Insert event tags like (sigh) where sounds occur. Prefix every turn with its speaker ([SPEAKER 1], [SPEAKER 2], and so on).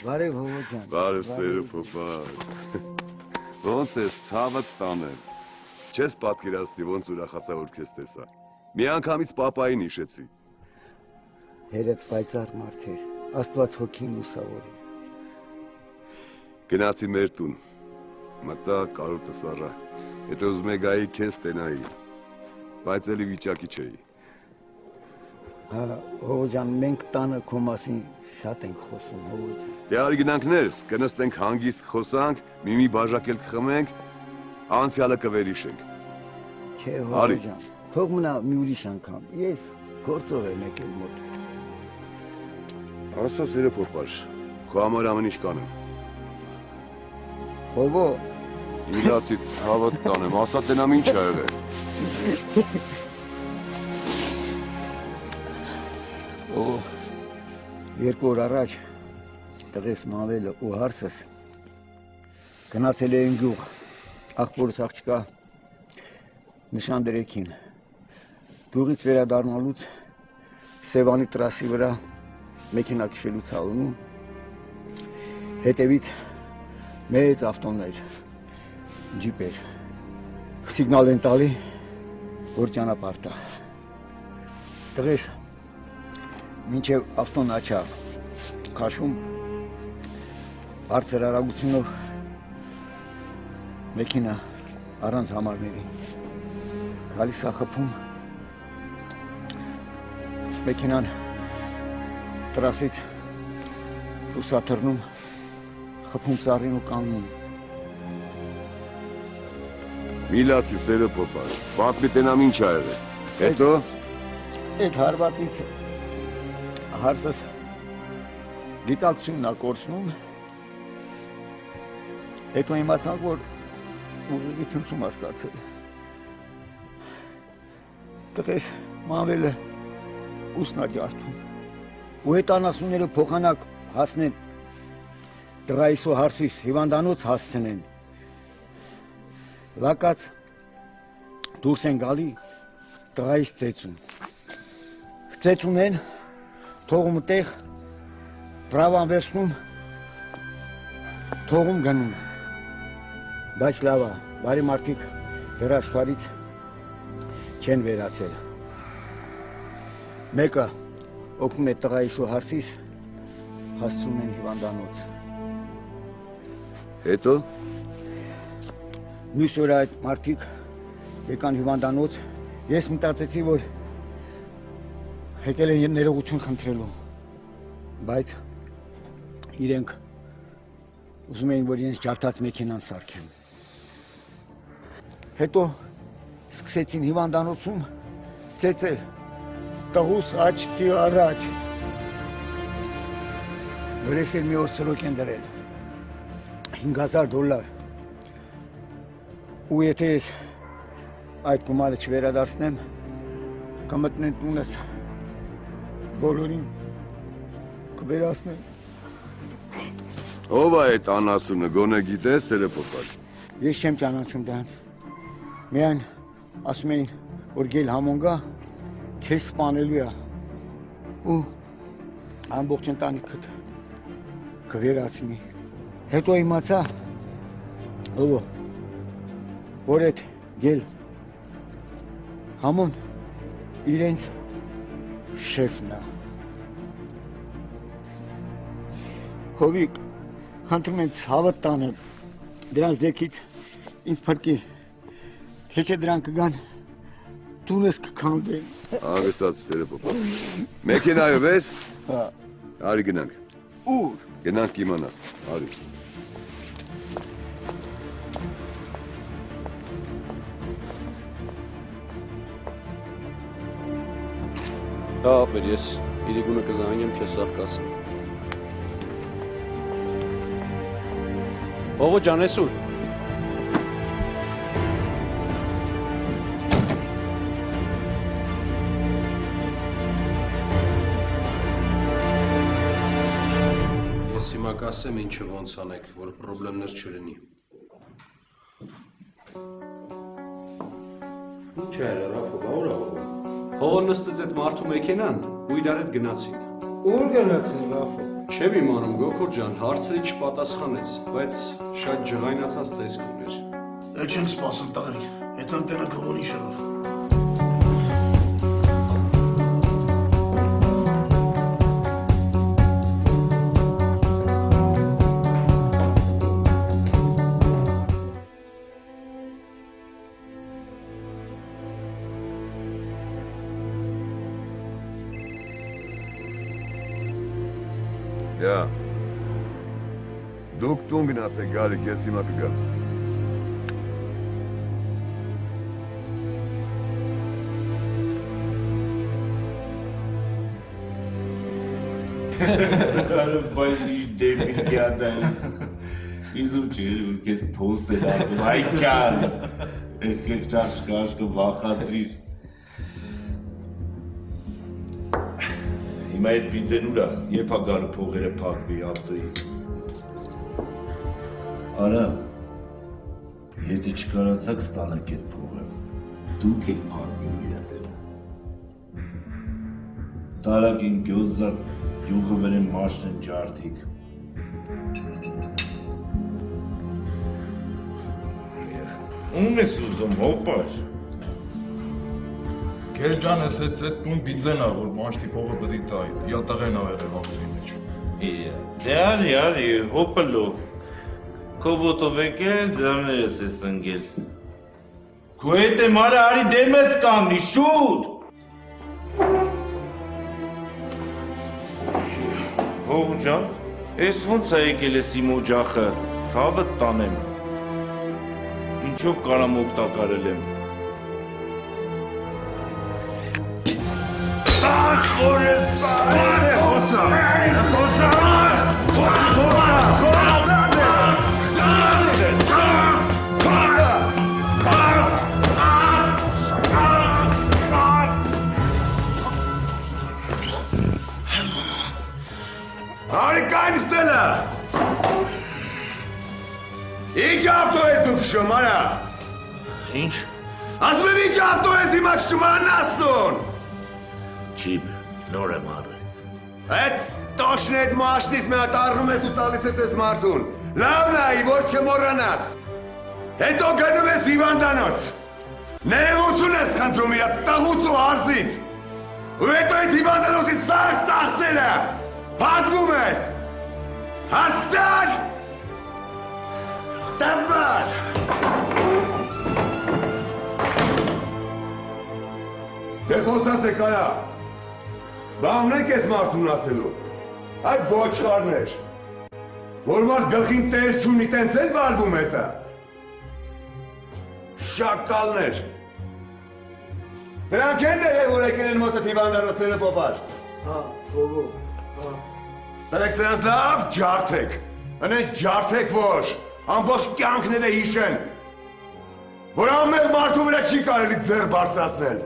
[SPEAKER 1] Բարև հողո ջան։
[SPEAKER 2] Բարև սերը փոփար։ Ոնց ես ցավը տանել։ Չես պատկերացնի ոնց ուրախացա որ քեզ տեսա։ Մի անգամից papayin հիշեցի։
[SPEAKER 1] Հերդ պայծառ մարդեր։ Աստված հոգին լուսավորի։
[SPEAKER 2] Գնացի մեր տուն։ Մտա կարոտը սառա։ Հետո ուզում եի գայի քեզ տենայի։ Բայց էլի վիճակի չէի։
[SPEAKER 1] Հա, հողո ջան, մենք տանը քո մասին շատ ենք խոսում, հողո ջան։
[SPEAKER 2] Դե արի գնանք ներս, կնստենք հանգիստ խոսանք, մի-մի բաժակել կխմենք, անցյալը կվերիշենք։
[SPEAKER 1] Չէ,
[SPEAKER 2] Արի։
[SPEAKER 1] հողո ջան։ Թող մնա մի ուրիշ անգամ։ Ես գործով եմ եկել մոտ։
[SPEAKER 2] Ասա սերը փոփար։ Քո համար ամեն ինչ կանեմ։
[SPEAKER 1] Հողո,
[SPEAKER 2] Իլացի ցավը տանեմ, ասա տենամ ինչ ա եղել։ (laughs)
[SPEAKER 1] օ երկու օր առաջ տղես մավելը ու հարսս գնացել էին գյուղ աղբորս աղջկա նշան դրեքին գյուղից վերադառնալուց Սևանի տրասի վրա մեքենա քշելու ցալունում հետևից մեծ ավտոներ ջիպեր սիգնալ են տալի որ ճանապարհ տա տղես մինչև ավտոն աչա քաշում բարձր արագությունով մեքենա առանց համարների գալիս է խփում մեքենան տրասից լուսաթռնում խփում սարին ու կանգնում
[SPEAKER 2] Միլացի սերը փոփար։ Պատմի տենամ ինչ ա եղել։ Հետո
[SPEAKER 1] այդ հարվածից հարսս գիտակցությունն ա կորցնում հետո իմացանք որ ուղիղի ցնցում ա ստացել տղես մամելը ուսնա ջարդում ու այդ անասունները փոխանակ հասնեն տղայիս ու հարսիս հիվանդանոց հասցնեն լակած դուրս են գալի տղայիս ծեծում ծեծում են թողում տեղ բրավան վերցնում թողում գնում բայց լավ է բարի մարդիկ դեռ աշխարից չեն վերացել մեկը օգնում է տղայիս ու հարսիս հասցում են հիվանդանոց
[SPEAKER 2] հետո?
[SPEAKER 1] Մյուս օրը այդ մարդիկ եկան հիվանդանոց ես մտածեցի որ եկել են ներողություն խնդրելու բայց իրենք ուզում էին որ իրենց ջարդած մեքենան սարքեն հետո սկսեցին հիվանդանոցում ծեծել տղուս աչքի առաջ Որես էլ մի օր սրոք են դրել 5000 դոլար ու եթե այդ գումարը չվերադարձնեմ կմտնեն տունս բոլորին կվերացնեն
[SPEAKER 2] ով ա այդ անասունը գոնե գիտես սերը փոփար։
[SPEAKER 1] ես չեմ ճանաչում դրանց միայն ասում էին որ գել համոնգա քեզ սպանելու է ու ամբողջ ընտանիքդ կվերացնի հետո իմացա ով որ այդ գել համոն իրենց շեֆն է հովիկ խնդրում եմ ցավը տանը դրանց ձեքից ինձ փրկի թե չէ դրանք կգան տունս կքանդեն
[SPEAKER 2] Աղստած սերը փոփար։ Մեքենայով ես։
[SPEAKER 1] հա
[SPEAKER 2] Արի գնանք։
[SPEAKER 1] ուր
[SPEAKER 2] Գնանք իմանաս։ Արի։
[SPEAKER 3] Դա ապեր ես իրիկունը կզանգեմ քեզ սաղ կասեմ։ Ողո ջան, էսուր։ Ես հիմա կասեմ ինչը ոնց անեք, որ խնդիրներ չլինի։ Ինչ է, Ռաֆո, ուր
[SPEAKER 4] Հողը նստեց այդ մարդու մեքենան ու իրար հետ գնացին։
[SPEAKER 5] Ուր գնացին Ռաֆո։
[SPEAKER 3] Չեմ իմանում Գոքուր ջան, հարցրի չպատասխանեց, բայց շատ ջղայնացած տեսք ուներ։
[SPEAKER 4] Էլ չենք սպասում տղերք, այդ անտենը քողոնի շնորհ։
[SPEAKER 2] Դուք տուն գնացեք, գալիք, ես հիմա կգամ։
[SPEAKER 5] Կարը բայց իր դեպի կյադայից Իզու չէր, որ կես փոս էր ասում, այ կյան Եղկեք ճաշ կաշկը վախացրիր Հիմա այդ պիձեն ուրա, երբ հա գարը փողերը պակվի ավտոյի Արա, եթե չկարացակ ստանակ այդ փողը, դուք եք պակվելու յատերը Տարագին գյոզար, յուղը վերեն մաշնեն ջարդիկ Ում ես ուզում, հոպար
[SPEAKER 6] Քերջան ես այդ այդ տուն բիձենա որ մաշտի փողը պետք է տայի։ Յատաղեն ա եղել ավտոյի մեջ։
[SPEAKER 5] Դե արի, արի, հոպլո Քո ոտով եկել, ձեռներս ես ընգել Քո հետ եմ արա, արի դեմ ես կանգնի, շուտ Հող ջան, ես ոնց է եկել ես իմ օջախը, ցավը տանեմ Ինչով կարամ օգտակարել եմ Ախ, օրես, խոսա, խոսա,
[SPEAKER 2] Արի Ինչ ավտո ես դու քշում, արա։
[SPEAKER 5] Ինչ,
[SPEAKER 2] Ասում եմ ինչ ավտո ես հիմա քշում, անաստուն։
[SPEAKER 5] չիպ, նոր եմ արը
[SPEAKER 2] Այդ տոշն այդ մաշնից մի հատ առնում ես ու տալիս ես ես մարդուն։ Լավ նայի, որ չմոռանաս։ Հետո գնում ես հիվանդանոց։ Նեղություն ես խնդրում իր տղուց ու հարզից։ Ու հետո այդ հիվանդանոցի սաղ ծախսերը փակվում ես։ Հասկացար։ Դավար։ Դե խոսած է կարա։ Բա ունենք ես մարդուն ասելու։ Այդ ոչխարներ։ Որ մարդ գլխին տեր չունի, տենց են վարվում հետը։ Շակալներ։ Սրանք են եղել, որ եկել են մոտը հիվանդանոցները պոպար։
[SPEAKER 1] Հա, ովո։
[SPEAKER 2] Տեք սրանց լավ ջարդեք։ Անեն ջարդեք որ ամբողջ կյանքները հիշեն։ Որ ամեն մարդու վրա չի կարելի ձեր բարձրացնել։